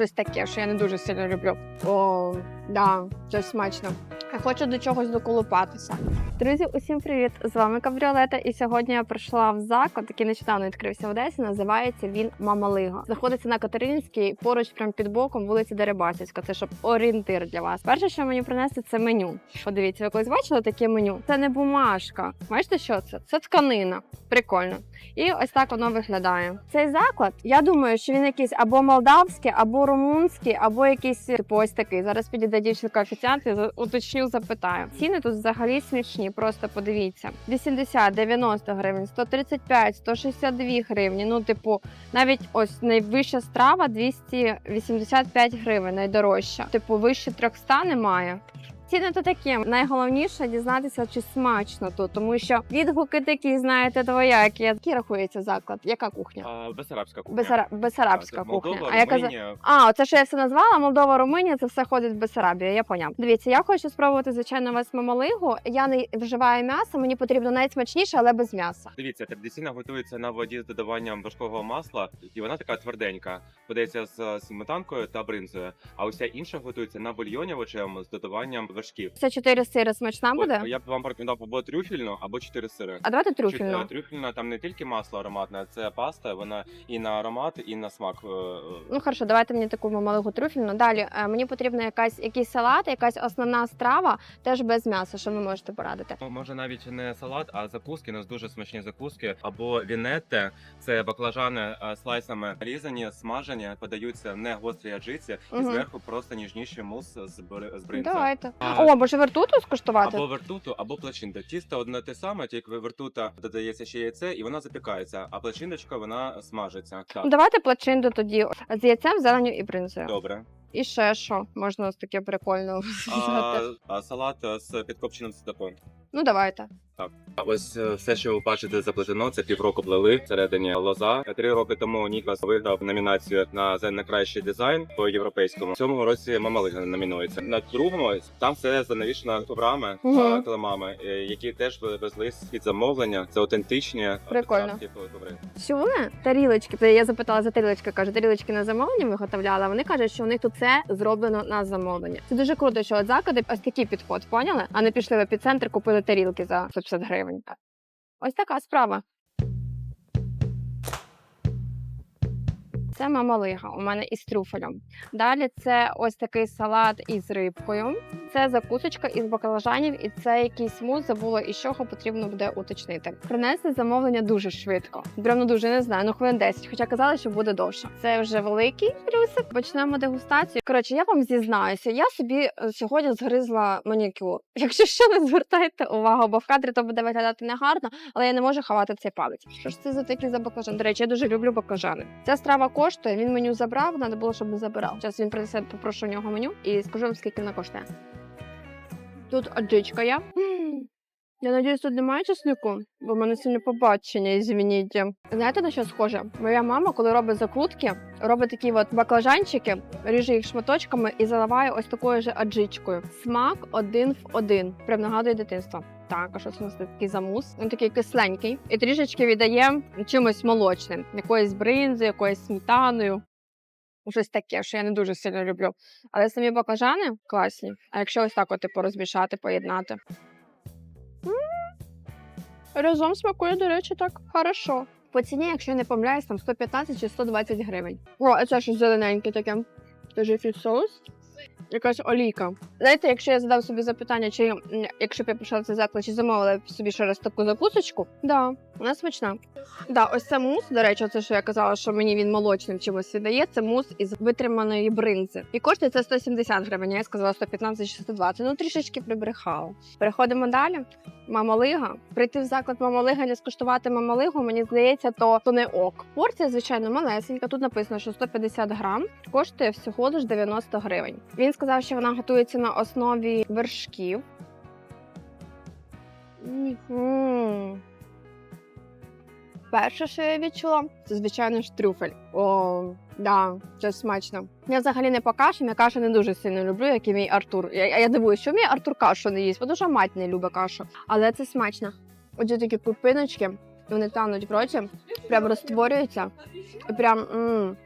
Щось таке, що я не дуже сильно люблю. О, да, це смачно. Я хочу до чогось доколупатися. Друзі, усім привіт! З вами Кабріолета. І сьогодні я прийшла в заклад, який нещодавно відкрився в Одесі. Називається він Мамалига. Знаходиться на Катеринській, поруч прямо під боком вулиці Дерибасівська. Це щоб орієнтир для вас. Перше, що мені принесли, це меню. Подивіться, ви колись бачили таке меню? Це не бумажка. Бачите, що це? Це тканина. Прикольно. І ось так воно виглядає. Цей заклад, я думаю, що він якийсь або молдавський, або румунський, або якийсь типу ось такий. Зараз підійде дівчинка офіціант і уточню, запитаю. Ціни тут взагалі смішні. Просто подивіться: 80, 90 гривень, 135, 162 гривні. Ну, типу, навіть ось найвища страва 285 гривень, найдорожча. Типу, вище 300 немає. Ціни то такі. Найголовніше дізнатися, чи смачно тут, тому що відгуки такі, знаєте, двоякі. Який рахується заклад? Яка кухня? А, Бесарабська кухня. Бесара... Бесарабська кухня. Молдова, а я Румунія. а, оце що я все назвала. Молдова, Румунія, це все ходить в Бесарабію. Я поняв. Дивіться, я хочу спробувати звичайно вас мамалигу. Я не вживаю м'ясо, мені потрібно найсмачніше, але без м'яса. Дивіться, традиційно готується на воді з додаванням важкого масла, і вона така тверденька. Подається з сметанкою та бринзою. А уся інша готується на бульйоні овочевому з додаванням вершків. Це чотири сири смачна От, буде. я б вам порекомендував або трюфельну, або чотири сири. А давайте трюфельну. е, Трюфельна там не тільки масло ароматне, це паста. Вона і на аромат, і на смак. е, е, Ну хорошо, давайте мені таку мамалигу трюфельну. Далі е, мені потрібна якась якийсь салат, якась основна страва, теж без м'яса. Що ви можете порадити? Ну, Може навіть не салат, а закуски. У нас дуже смачні закуски. Або вінетте. Це баклажани е, слайсами різані, смажені, подаються не гострі аджиці, і Мгм. зверху просто ніжніший мус з бри- з бринза. Давайте. А- О, може вертуту скуштувати? Або вертуту, або плачинда. Тісто одне те саме, тільки вертута додається ще яйце, і вона запікається. А плачиночка вона смажиться. Так, Ну, Давайте плачинду тоді з яйцем, зеленю і бринзою. добре. І ще що можна таке прикольно. А, а салат з підкопченим цитопом. Ну давайте. А Ось е, все, що ви бачите заплетено, це півроку плели всередині лоза. Три роки тому Нікас виграв номінацію на за найкращий дизайн по європейському. В цьому році Мамалига номінується. На другому там все занавішено коврами Мгм. та килимами, е, які теж везли під замовлення. Це аутентичні е, Прикольно. коври. Чули? Тарілочки. Це Я запитала за тарілочки, каже, тарілочки на замовлення виготовляли. Вони кажуть, що у них тут все зроблено на замовлення. Це дуже круто, що от заклади ось такий підход, поняли? А не пішли в епіцентр, купили тарілки за 150 гривень. Ось така справа. Це мамалига у мене із трюфелем. Далі це ось такий салат із рибкою. Це закусочка із баклажанів, і це якийсь мус. Забула, із чого потрібно буде уточнити. Принесли замовлення дуже швидко. Прям ну дуже не знаю, ну хвилин 10, хоча казали, що буде довше. Це вже великий плюсик. Почнемо дегустацію. Коротше, я вам зізнаюся, я собі е, сьогодні згризла манікюр. Якщо що, не звертайте увагу, бо в кадрі то буде виглядати негарно, але я не можу ховати цей палець. Що ж це за такі за баклажан? До речі, я дуже люблю баклажани. Ця страва коштує. Він меню забрав, треба було, щоб не забирав. Зараз він принесе, попрошу у нього меню і скажу вам, скільки вона коштує. Тут аджичка є. Я надіюсь, тут немає чеснику, бо в мене сильне побачення, ізвініть. Знаєте, на що схоже? Моя мама, коли робить закрутки, робить такі от баклажанчики, ріже їх шматочками і заливає ось такою же аджичкою. Смак один в один. Прям нагадує дитинство. Так, а що це у нас такий замус? Він такий кисленький і трішечки віддає чимось молочним, якоюсь бринзою, якоюсь сметаною. Щось таке, що я не дуже сильно люблю. Але самі баклажани класні. А якщо ось так от, типу, розмішати, поєднати. Разом смакує, до речі, так хорошо. По ціні, якщо я не помиляюсь, там 115 чи 120 гривень. О, а це щось зелененьке таке. Це фіт соус. Якась олійка. Знаєте, якщо я задав собі запитання, чи якщо б я в цей заклад, чи замовила б собі ще раз таку закусочку, да, вона смачна. Да, ось це мус. До речі, це що я казала, що мені він молочним чимось віддає. Це мус із витриманої бринзи. І коштує це 170 гривень. Я сказала 115 чи 120. Ну трішечки прибрехала. Переходимо далі. Мамалига. Прийти в заклад Мамалига, не скуштувати мамалигу, мені здається, то, то не ок. Порція, звичайно, малесенька. Тут написано, що 150 грам коштує всього лиш 90 гривень. Він сказав, що вона готується на основі вершків. Перше, що я відчула, це звичайно ж трюфель. О, да, це смачно. Я взагалі не по кашам, я кашу не дуже сильно люблю, як і мій Артур. Я, я дивуюсь, що мій Артур кашу не їсть, бо дуже мать не любить кашу. Але це смачно. Оці такі крупиночки, вони тануть в роті, прям розтворюються. І прям м-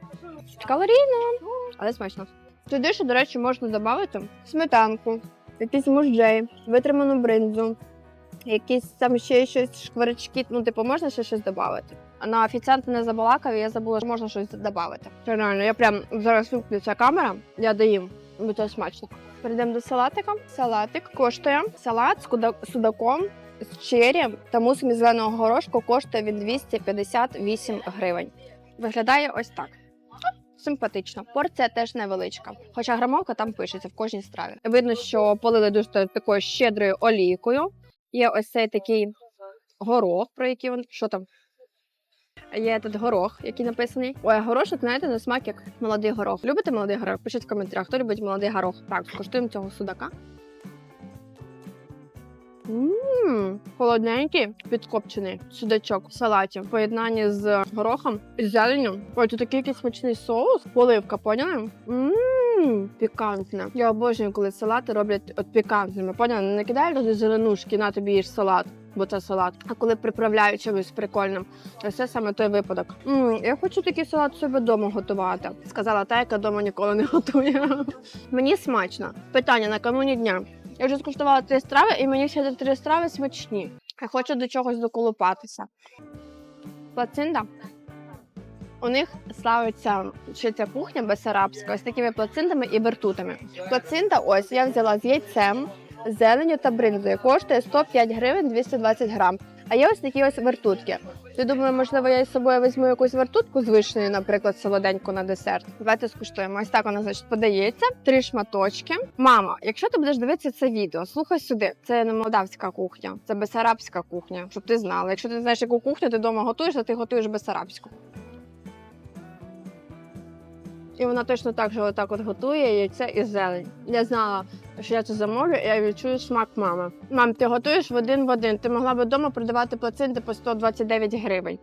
калорійно. але смачно. Сюди ще, до речі, можна додати сметанку, якийсь мужджей, витриману бринзу, якісь там ще щось шкварочки. Ну, типу, можна ще щось додати. А на офіціанта не забалакав, і я забула, що можна щось додати. Це реально, я прям зараз вимкну камера, я доїм, бо це смачно. Перейдемо до салатика. Салатик коштує салат з судаком, з чері та мусом зеленого горошку коштує від 258 гривень. Виглядає ось так. Симпатично. Порція теж невеличка. Хоча грамовка там пишеться в кожній страві. Видно, що полили дуже такою щедрою олійкою. Є ось цей такий горох, про який він. Що там? Є тут горох, який написаний. Ой, горошок, знаєте, на смак як молодий горох. Любите молодий горох? Пишіть в коментарях, хто любить молодий горох. Так, скуштуємо цього судака. Ммм, холодненький, підкопчений судачок в салаті в поєднанні з горохом і зеленню. Ой, тут такий якийсь смачний соус, поливка, поняли? Ммм, пікантне. Я обожнюю, коли салати роблять от пікантними. Поняли? Не накидають туди зеленушки, на тобі їж салат. Бо це салат. А коли приправляють чимось прикольним, ось це саме той випадок. м я хочу такий салат собі вдома готувати. Сказала та, яка вдома ніколи не готує. Мені смачно. Питання на накануні дня. Я вже скуштувала три страви, і мені всі три страви смачні. Я хочу до чогось доколупатися. Плацинда. У них славиться чи ця кухня бесарабська, ось такими плациндами і вертутами. Плацинда, ось я взяла з яйцем, зеленю та бринзою. Коштує 105 гривень 220 грам. А є ось такі ось вертутки. Я думаю, можливо, я із собою візьму якусь вертутку з вишнею, наприклад, солоденьку на десерт. Давайте скуштуємо. Ось так вона значить подається. Три шматочки. Мама, якщо ти будеш дивитися це відео, слухай сюди. Це не молдавська кухня, це бесарабська кухня, щоб ти знала. Якщо ти знаєш, яку кухню ти вдома готуєш, то ти готуєш бесарабську. І вона точно так же отак от готує яйце і зелень. Я знала, що я це замовлю, і я відчую смак мами. Мам, ти готуєш в один в один. Ти могла б вдома продавати плацинти по 129 гривень.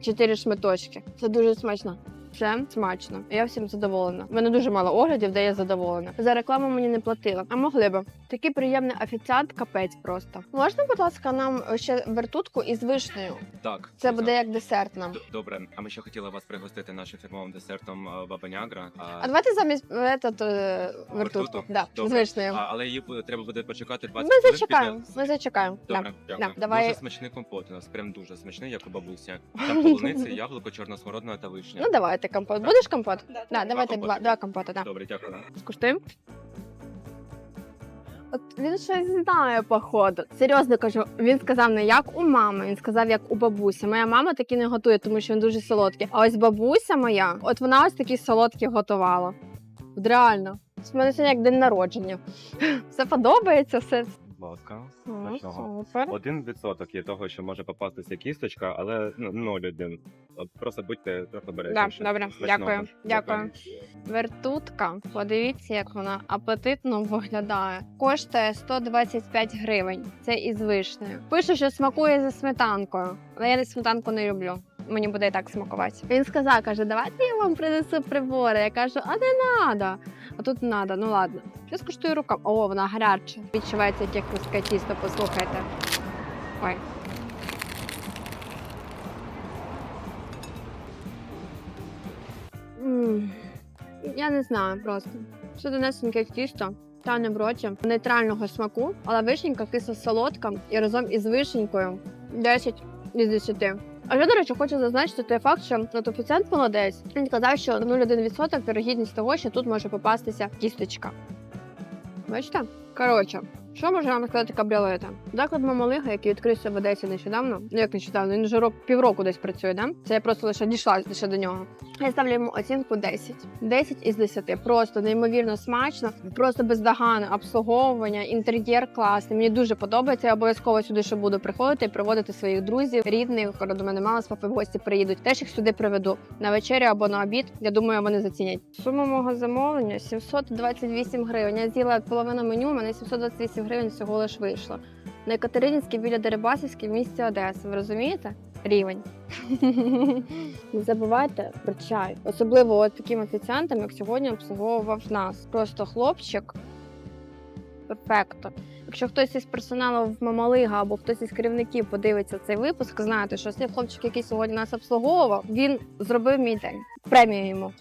Чотири шматочки. Це дуже смачно. Це смачно. Я всім задоволена. У мене дуже мало оглядів, де я задоволена. За рекламу мені не платила, а могли б. Такий приємний офіціант, капець просто. Можна, будь ласка, нам ще вертутку із вишнею? Так, Це буде як десерт нам. Д- Добре, а ми ще хотіли вас пригостити нашим фірмовим десертом е, Баба Нягра. А давайте замість этот, е, вертутку. Да, з Добре. вишнею. А, але її треба буде почекати 20 Ми хвилин зачекаємо. після- Ми зачекаємо. Да. Добре, дякую. Да, давай. Дуже смачний компот у нас, прям дуже смачний, як у бабусі. Там полуниця, яблуко, чорна смородина та вишня. Ну давайте компот. Будеш компот? Да. Да, давайте компоти. два, два компота, да. Добре, дякую. Скуштуємо. От він щось знає, походу. Серйозно кажу, він сказав не як у мами, він сказав як у бабусі. Моя мама такі не готує, тому що він дуже солодкий. А ось бабуся моя, от вона ось такі солодкі готувала. От реально. У мене сьогодні як день народження. Все подобається, все. Будь ласка. О, Смачного. Супер. Один відсоток є того, що може попастися кісточка, але ну, ноль один. От просто будьте трохи Да, добре, Смачного. дякую, дякую. Вертутка, подивіться, як вона апетитно виглядає. Коштує 125 гривень. Це із вишнею. Пише, що смакує зі сметанкою, але я не сметанку не люблю. Мені буде і так смакувати. Він сказав, каже, давайте я вам принесу прибори. Я кажу, а не надо. А тут не надо, ну ладно. Я скуштую рукам. О, вона гаряча. Відчувається, як хрустке тісто, послухайте. Ой. Я не знаю просто. Це донесеньке тісто, тане в роті, нейтрального смаку, але вишенька кисла солодка і разом із вишенькою 10 із 10. А я, до речі, хочу зазначити той факт, що от офіціант молодець. Він казав, що 0,1% вірогідність того, що тут може попастися кісточка. Бачите? Коротше, що можу вам сказати кабріолета? Заклад Мамалига, який відкрився в Одесі нещодавно, ну як нещодавно, він вже рок півроку десь працює, да? Це я просто лише дійшла лише до нього. Я ставлю йому оцінку 10. 10 із 10. Просто неймовірно смачно, просто бездоганне обслуговування, інтер'єр класний. Мені дуже подобається. Я обов'язково сюди ще буду приходити і приводити своїх друзів, рідних. До мене мама з папи гості приїдуть. Теж їх сюди приведу на вечерю або на обід. Я думаю, вони зацінять. Сума мого замовлення 728 гривень. Я з'їла половину меню, мене 728 гривень всього лиш вийшло. На Екатеринівській біля Дерибасівській в місті Одеса. Ви розумієте? Рівень. Не забувайте про чай. Особливо от таким офіціантам, як сьогодні обслуговував нас. Просто хлопчик. Перфекто. Якщо хтось із персоналу в Мамалига або хтось із керівників подивиться цей випуск, знаєте, що цей хлопчик, який сьогодні нас обслуговував, він зробив мій день. Премію йому.